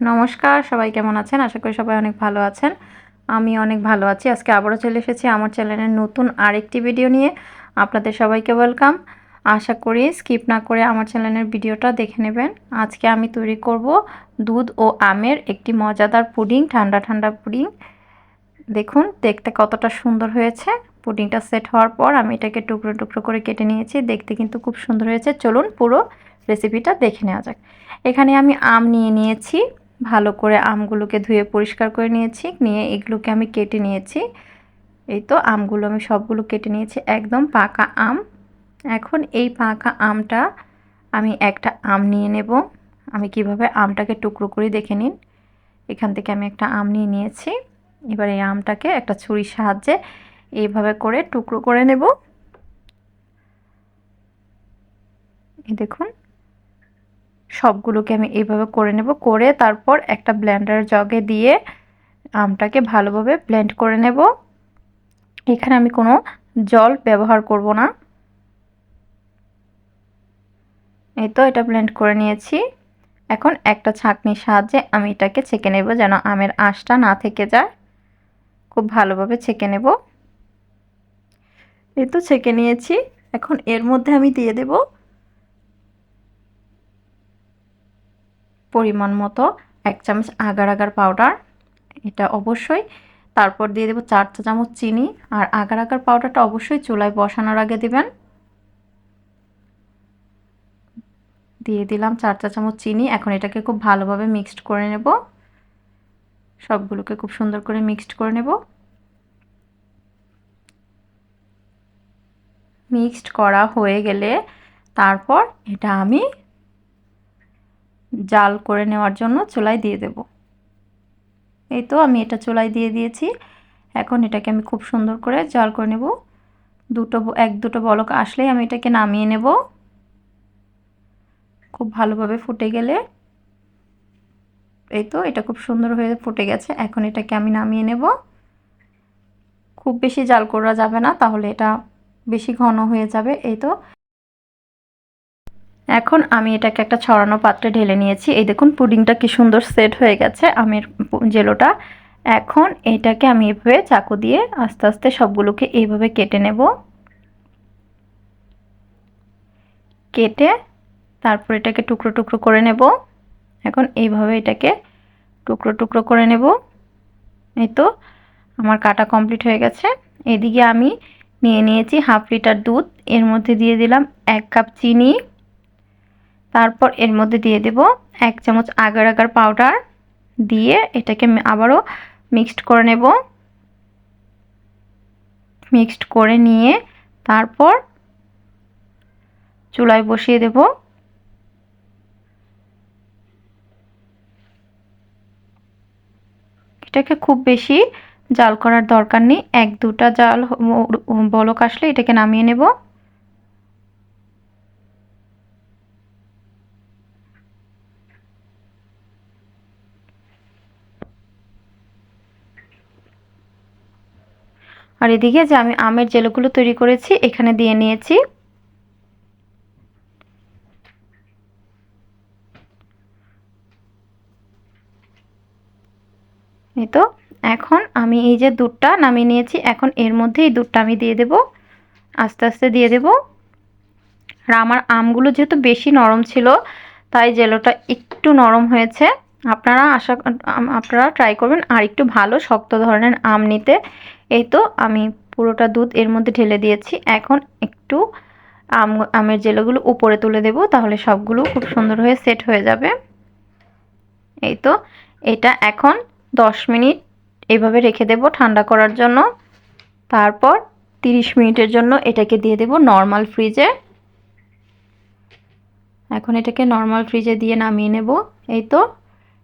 নমস্কার, সবাই কেমন আছেন? আশা করি সবাই অনেক ভালো আছেন। আমি অনেক ভালো আছি। আজকে আবারও চলে এসেছি আমার চ্যানেলের নতুন আরেকটি ভিডিও নিয়ে। আপনাদের সবাইকে ওয়েলকাম আশা করি স্কিপ না করে আমার চ্যানেলের ভিডিওটা দেখে নেবেন। আজকে আমি তৈরি করব দুধ ও আমের একটি মজাদার পুডিং, ঠান্ডা ঠান্ডা পুডিং। দেখুন, দেখতে কতটা সুন্দর হয়েছে। পুডিংটা সেট হওয়ার পর আমি এটাকে টুকরো টুকরো করে কেটে নিয়েছি। দেখতে কিন্তু খুব সুন্দর হয়েছে। চলুন পুরো রেসিপিটা দেখে নেওয়া যাক। এখানে আমি আম নিয়ে নিয়েছি। ভালো করে আমগুলোকে ধুয়ে পরিষ্কার করে নিয়েছি। নিয়ে এগুলোকে আমি কেটে নিয়েছি। এই তো আমগুলো আমি সবগুলো কেটে নিয়েছি। একদম পাকা আম। এখন এই পাকা আমটা আমি একটা আম নিয়ে নেব। আমি কীভাবে আমটাকে টুকরো করে দেখে নিন। এখান থেকে আমি একটা আম নিয়ে নিয়েছি। এবার এই আমটাকে একটা ছুরির সাহায্যে এইভাবে করে টুকরো করে নেব। দেখুন। সবগুলোকে আমি এইভাবে করে নেব। করে তারপর একটা ব্লেন্ডার জগে দিয়ে আমটাকে ভালোভাবে ব্লেন্ড করে নেব। এখানে আমি কোনো জল ব্যবহার করব না। এই তো এটা ব্লেন্ড করে নিয়েছি। এখন একটা ছাঁকনির সাহায্যে আমি এটাকে ছেঁকে নেব যেন আমের আঁশটা না থেকে যায়। খুব ভালোভাবে ছেঁকে নেব। এই তো ছেঁকে নিয়েছি। এখন এর মধ্যে আমি দিয়ে দেবো পরিমাণ মতো এক চামচ আগার আগার পাউডার এটা অবশ্যই। তারপর দিয়ে দেবো চার চা চামচ চিনি, আর আগার আগার পাউডারটা অবশ্যই চুলায় বসানোর আগে দিবেন। দিয়ে দিলাম চার চা চামচ চিনি, এখন এটাকে খুব ভালোভাবে মিক্সড করে নেব। সবগুলোকে খুব সুন্দর করে মিক্সড করে নেব। মিক্সড করা হয়ে গেলে তারপর এটা আমি জাল করে নেওয়ার জন্য চুলায় দিয়ে দেব। এই তো আমি এটা চুলায় দিয়ে দিয়েছি। এখন এটাকে আমি খুব সুন্দর করে জাল করে নেব। দুটো এক দুটো বলক আসলেই আমি এটাকে নামিয়ে নেব। খুব ভালোভাবে ফুটে গেলে। এই তো এটা খুব সুন্দর হয়ে ফুটে গেছে। এখন এটাকে আমি নামিয়ে নেব। খুব বেশি জাল করা যাবে না, তাহলে এটা বেশি ঘন হয়ে যাবে। এই তো এখন আমি এটাকে একটা ছড়ানো পাত্রে ঢেলে নিয়েছি। এই দেখুন, পুডিংটা কি সুন্দর সেট হয়ে গেছে আমের জেলোটা। এখন এটাকে আমি এভাবে চাকু দিয়ে আস্তে আস্তে সবগুলোকে এইভাবে কেটে নেব। কেটে তারপর এটাকে টুকরো টুকরো করে নেব। এখন এইভাবে এটাকে টুকরো টুকরো করে নেব। এই তো, আমার কাটা কমপ্লিট হয়ে গেছে। এদিকে আমি নিয়ে নিয়েছি হাফ লিটার দুধ। এর মধ্যে দিয়ে দিলাম এক কাপ চিনি। তারপর এর মধ্যে দিয়ে দেব এক চামচ আগার আগার পাউডার দিয়ে এটাকে আবারও মিক্সড করে নেব। মিক্সড করে নিয়ে তারপর চুলায় বসিয়ে দেব। এটাকে খুব বেশি জাল করার দরকার নেই, এক দুটা জাল বলক আসলে এটাকে নামিয়ে নেব। আর এদিকে যে আমি আমের জেলগুলো তৈরি করেছি, এখানে দিয়ে নিয়েছি। এই তো, এখন আমি এই যে দুধটা নামিয়ে নিয়েছি, এখন এর মধ্যে এই দুধটা আমি দিয়ে দেব। আস্তে আস্তে দিয়ে দেব। আর আমার আমগুলো যেহেতু বেশি নরম ছিল, তাই জেলোটা একটু নরম হয়েছে। আপনারা আশা আপনারা ট্রাই করবেন। আর একটু ভালো, শক্ত ধরনের আম নিতে। এই তো আমি পুরোটা দুধ এর মধ্যে ঢেলে দিয়েছি। এখন একটু আম, আমের জেলোগুলো উপরে তুলে দেব, তাহলে সবগুলো খুব সুন্দর হয়ে সেট হয়ে যাবে। এই তো, এটা এখন দশ মিনিট এভাবে রেখে দেব ঠান্ডা করার জন্য। তারপর তিরিশ মিনিটের জন্য এটাকে দিয়ে দেব নর্মাল ফ্রিজে এখন এটাকে নর্মাল ফ্রিজে দিয়ে নামিয়ে নেব। এই তো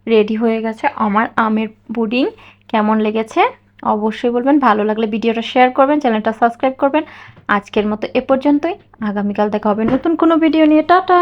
রেডি হয়ে গেছে আমার আমের পুডিং। কেমন লেগেছে? অবশ্যই বলবেন। ভালো লাগলে ভিডিওটা শেয়ার করবেন, চ্যানেলটা সাবস্ক্রাইব করবেন। আজকের মতো এ পর্যন্তই। আগামীকাল দেখা হবে নতুন কোনো ভিডিও নিয়ে। টাটা!